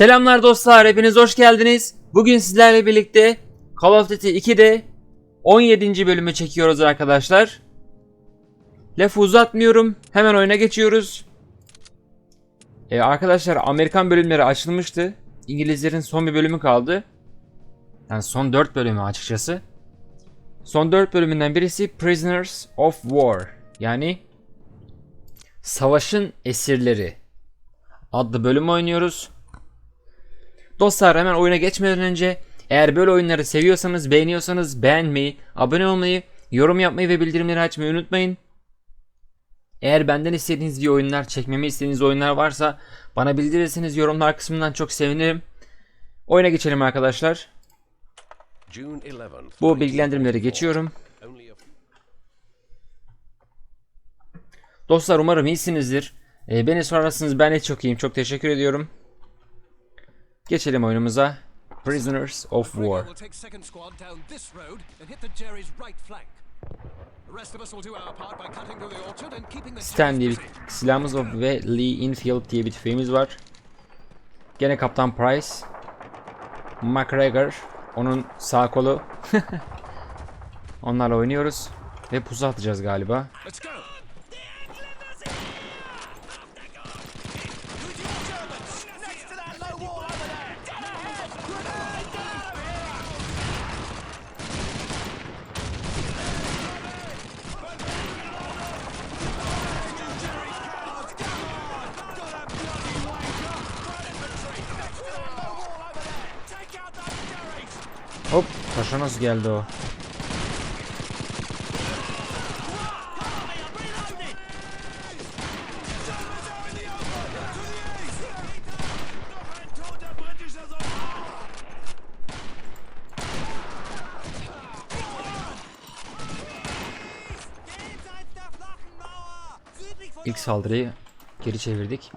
Selamlar dostlar, hepiniz hoş geldiniz. Bugün sizlerle birlikte Call of Duty 2'de 17. bölümü çekiyoruz arkadaşlar. Lafı uzatmıyorum, hemen oyuna geçiyoruz. Ee, arkadaşlar Amerikan bölümleri açılmıştı. İngilizlerin son bir bölümü kaldı. Yani son 4 bölümü açıkçası. Son 4 bölümünden birisi Prisoners of War. Yani Savaşın Esirleri adlı bölüm oynuyoruz. Dostlar hemen oyuna geçmeden önce eğer böyle oyunları seviyorsanız, beğeniyorsanız beğenmeyi, abone olmayı, yorum yapmayı ve bildirimleri açmayı unutmayın. Eğer benden istediğiniz bir oyunlar, çekmemi istediğiniz oyunlar varsa bana bildirirseniz yorumlar kısmından çok sevinirim. Oyuna geçelim arkadaşlar. June 11th. Bu bilgilendirmeleri geçiyorum. Dostlar umarım iyisinizdir. Ee, beni sorarsanız ben de çok iyiyim. Çok teşekkür ediyorum. Geçelim oyunumuza. Prisoners of War. Stan diye bir silahımız var ve Lee Infield diye bir tüfeğimiz var. Gene Kaptan Price. McGregor. Onun sağ kolu. Onlarla oynuyoruz. Ve pusu atacağız galiba. Hop. Taşa nasıl geldi o? İlk saldırıyı geri çevirdik.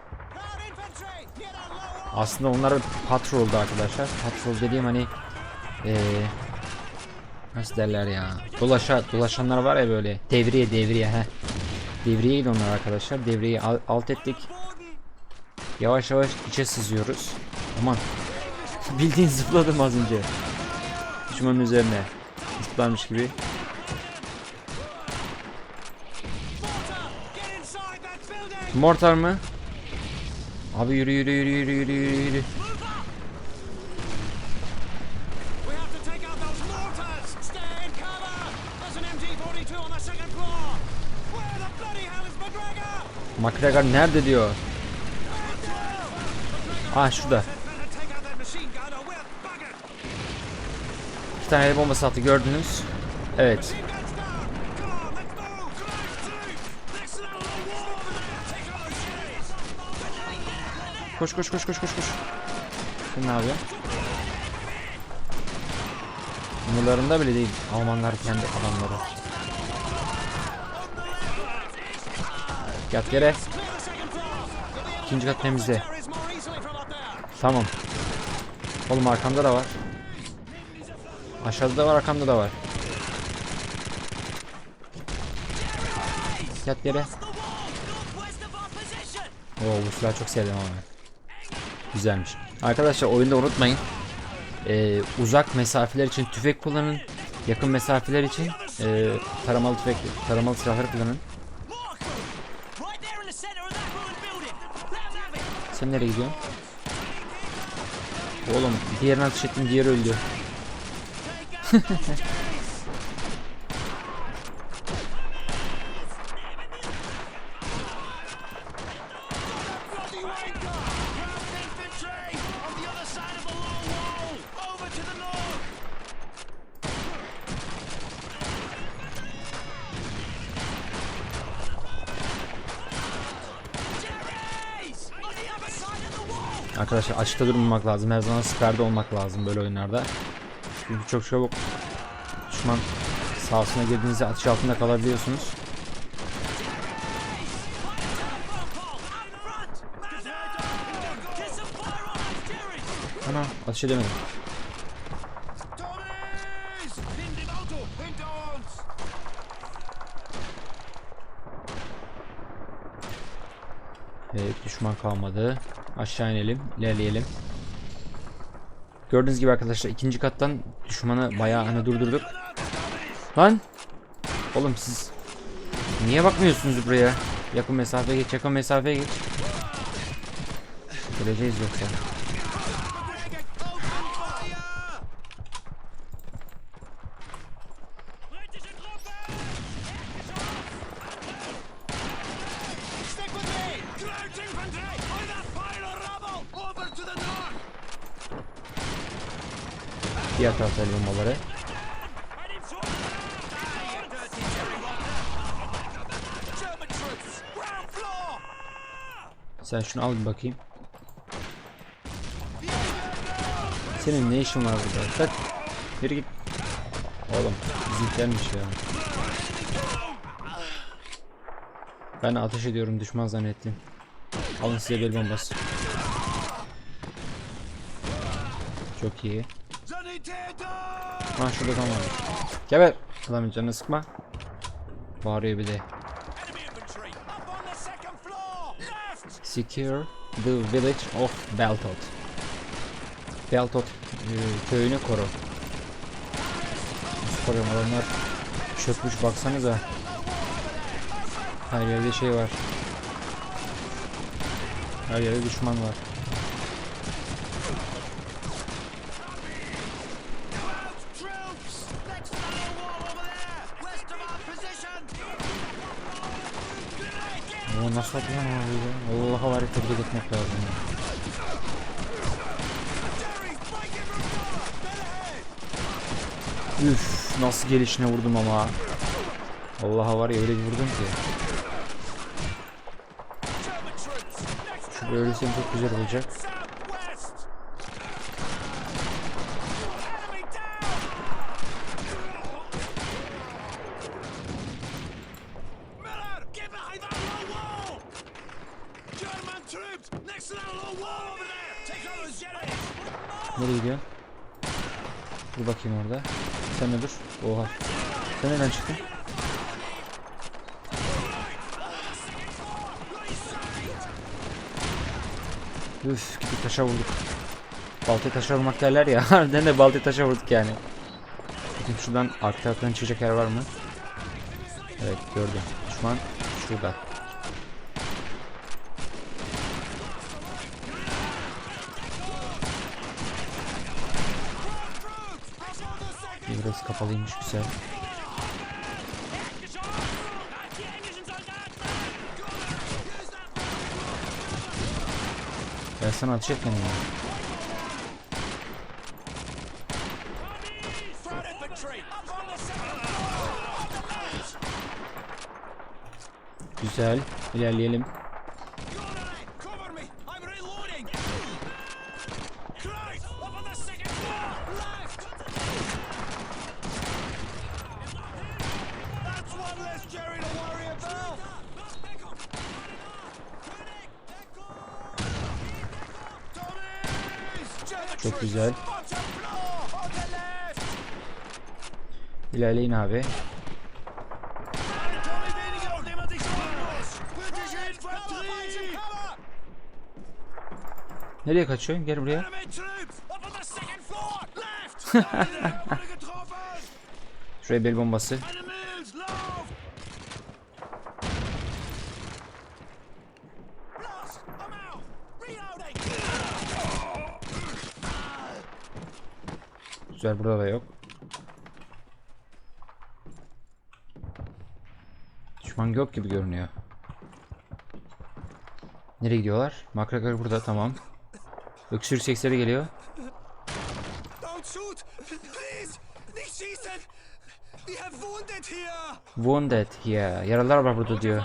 Aslında onlar patroldu arkadaşlar. Patrol dediğim hani eee nasıl derler ya? Dolaşa dolaşanlar var ya böyle devriye devriye he. Devriyeydi onlar arkadaşlar. Devriyeyi al- alt ettik. Yavaş yavaş içe sızıyoruz. Aman. Bildiğin zıpladım az önce. Düşmanın üzerine. Zıplarmış gibi. Mortar mı? Abi yürü yürü yürü yürü yürü yürü McGregor? Nerede diyor. Ah şurada. İki tane el bombası attı gördünüz. Evet. Koş koş koş koş koş koş. Ne yapıyor? Umurlarında bile değil. Almanlar kendi adamları. Yat yere. İkinci kat temizle. Tamam. Oğlum arkamda da var. Aşağıda da var arkamda da var. Yat yere. Oo bu silahı çok sevdim ama. Güzelmiş. Arkadaşlar oyunda unutmayın. Ee, uzak mesafeler için tüfek kullanın. Yakın mesafeler için ee, taramalı tüfek, taramalı silahları kullanın. Sen nereye gidiyorsun? Oğlum diğerine ateş ettim diğeri öldü. Arkadaşlar açıkta durmamak lazım. Her zaman siperde olmak lazım böyle oyunlarda. Çünkü çok çabuk düşman sahasına girdiğinizde atış altında kalabiliyorsunuz. Ana ateş edemedim. Evet düşman kalmadı. Aşağı inelim. ilerleyelim. Gördüğünüz gibi arkadaşlar ikinci kattan düşmanı bayağı hani durdurduk. Lan! Oğlum siz niye bakmıyorsunuz buraya? Yakın mesafeye geç, yakın mesafeye geç. Geleceğiz yoksa. Diğer tarafta el bombaları. Sen şunu al bakayım. Senin ne işin var burada? Tak. Yürü git. Oğlum bizimkilermiş ya. Ben ateş ediyorum düşman zannettim. Alın size bel bombası. Çok iyi. Ha şurada tam var. Geber. Adamın canını sıkma. Bağırıyor bir de. Secure the village of Beltot. Beltot e, köyünü koru. Koruyorum adamlar çökmüş baksanıza. Her yerde şey var. Her yerde düşman var. Nasıl lan abi? Allah'a var tebrik etmek lazım. Üf nasıl gelişine vurdum ama. Allah'a var ya öyle bir vurdum ki. Şurada ölürsem çok güzel olacak. Nereye gidiyorsun? Dur bakayım orada. Sen de dur. Oha. Sen nereden çıktın? Üf gidip taşa vurduk. Baltayı taşa vurmak derler ya. Harbiden de baltayı taşa vurduk yani. Bakayım şuradan arka taraftan çıkacak yer var mı? Evet gördüm. Düşman şurada. İyi, Burası kapalıymış güzel. Ben sana ateş etmedim Güzel. İlerleyelim. Çok güzel. İlerleyin abi. Nereye kaçıyorsun? Gel buraya. Şuraya bel bombası. Güzel burada da yok. Düşman yok gibi görünüyor. Nereye gidiyorlar? Makrakar burada tamam. Öksürük sesleri geliyor. Wounded here! Yaralılar var burada diyor.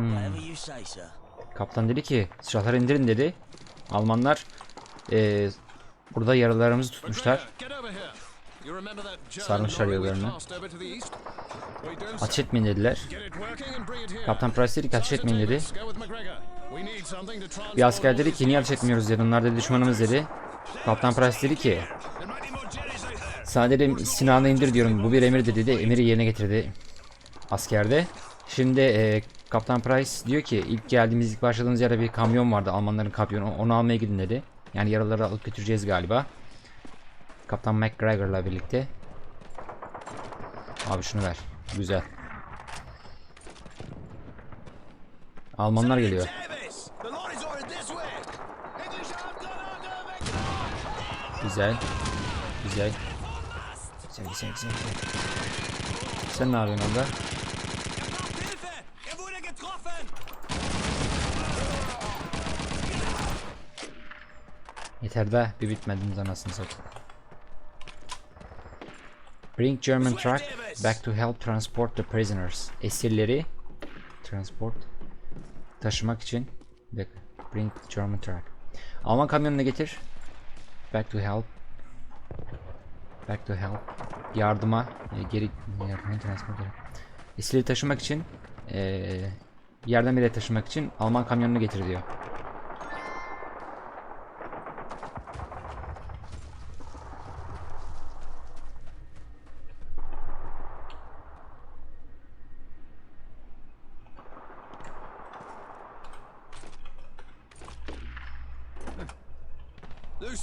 Fire, Kaptan dedi ki silahları indirin dedi. Almanlar eee, burada yaralılarımızı tutmuşlar. Sarmışlar so. Ateş etmeyin dediler. Kaptan Price dedi ki ateş etmeyin dedi. Bir asker dedi ki niye ateş etmiyoruz dedi. Onlar dedi düşmanımız dedi. Kaptan Price dedi ki sana dedim silahını indir diyorum. Bu bir emirdir dedi. Emiri yerine getirdi askerde. Şimdi eee, Kaptan Price diyor ki ilk geldiğimiz ilk başladığımız yerde bir kamyon vardı. Almanların kamyonu. Onu almaya gidin dedi. Yani yaralıları alıp götüreceğiz galiba. Kaptan McGregor'la birlikte. Abi şunu ver. Güzel. Almanlar geliyor. Güzel. Güzel güzel güzel. güzel. Sen ne yapıyorsun orada? Yeter de bir bitmediniz anasını satayım. Bring German truck back to help transport the prisoners. Esirleri transport taşımak için bring German truck. Alman kamyonunu getir. Back to help. Back to help. Yardıma e, geri yardıma transport. Esirleri taşımak için e, yerden yere taşımak için Alman kamyonunu getir diyor.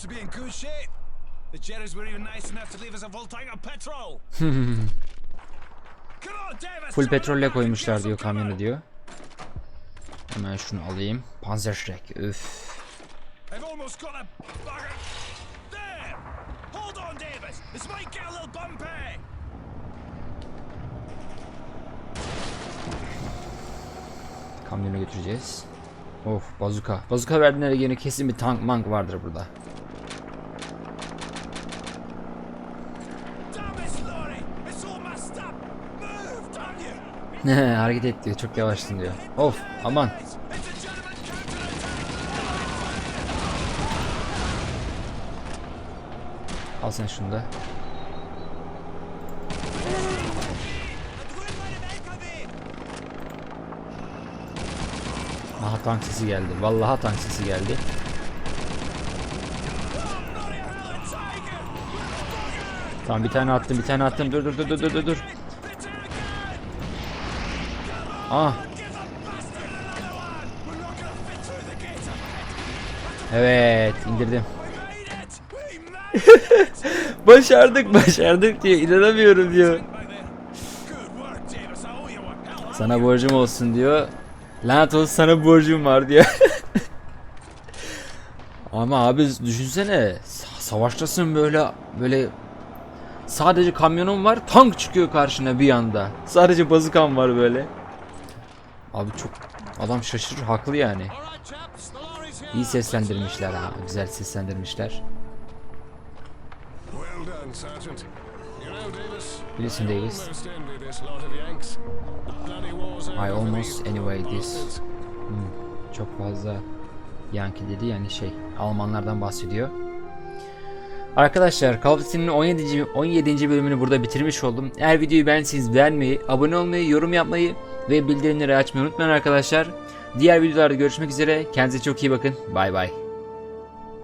To be in good shape. The Jerrys were even nice enough to leave us a full tank of petrol. Full petrolle koymuşlar diyor kamyonu diyor. Hemen şunu alayım. Panzerschreck. Üf. I've almost got a bugger. There! Hold on, Davis! This might get a little bumpy! Kamyonu götüreceğiz. Of bazuka. Bazuka verdiğinde yine kesin bir tank mank vardır burada. You! Hareket et diyor. Çok yavaşsın diyor. Of aman. Al sen şunu da. Aha tank sesi geldi. Vallahi tank sesi geldi. Tamam bir tane attım bir tane attım. Dur dur dur dur dur dur. Ah. Evet indirdim. başardık başardık diyor. İnanamıyorum diyor. Sana borcum olsun diyor. Lanet olsun sana borcum var diyor. Ama abi düşünsene sa- savaştasın böyle böyle sadece kamyonun var tank çıkıyor karşına bir anda. Sadece bazukan var böyle. Abi çok adam şaşırır haklı yani. İyi seslendirmişler ha güzel seslendirmişler. Know, Davis. I Davis. almost anyway this. bastards. Çok fazla Yankee dedi yani şey Almanlardan bahsediyor. Arkadaşlar Duty'nin 17. 17. bölümünü burada bitirmiş oldum. Eğer videoyu beğendiyseniz beğenmeyi, abone olmayı, yorum yapmayı ve bildirimleri açmayı unutmayın arkadaşlar. Diğer videolarda görüşmek üzere. Kendinize çok iyi bakın. Bay bay.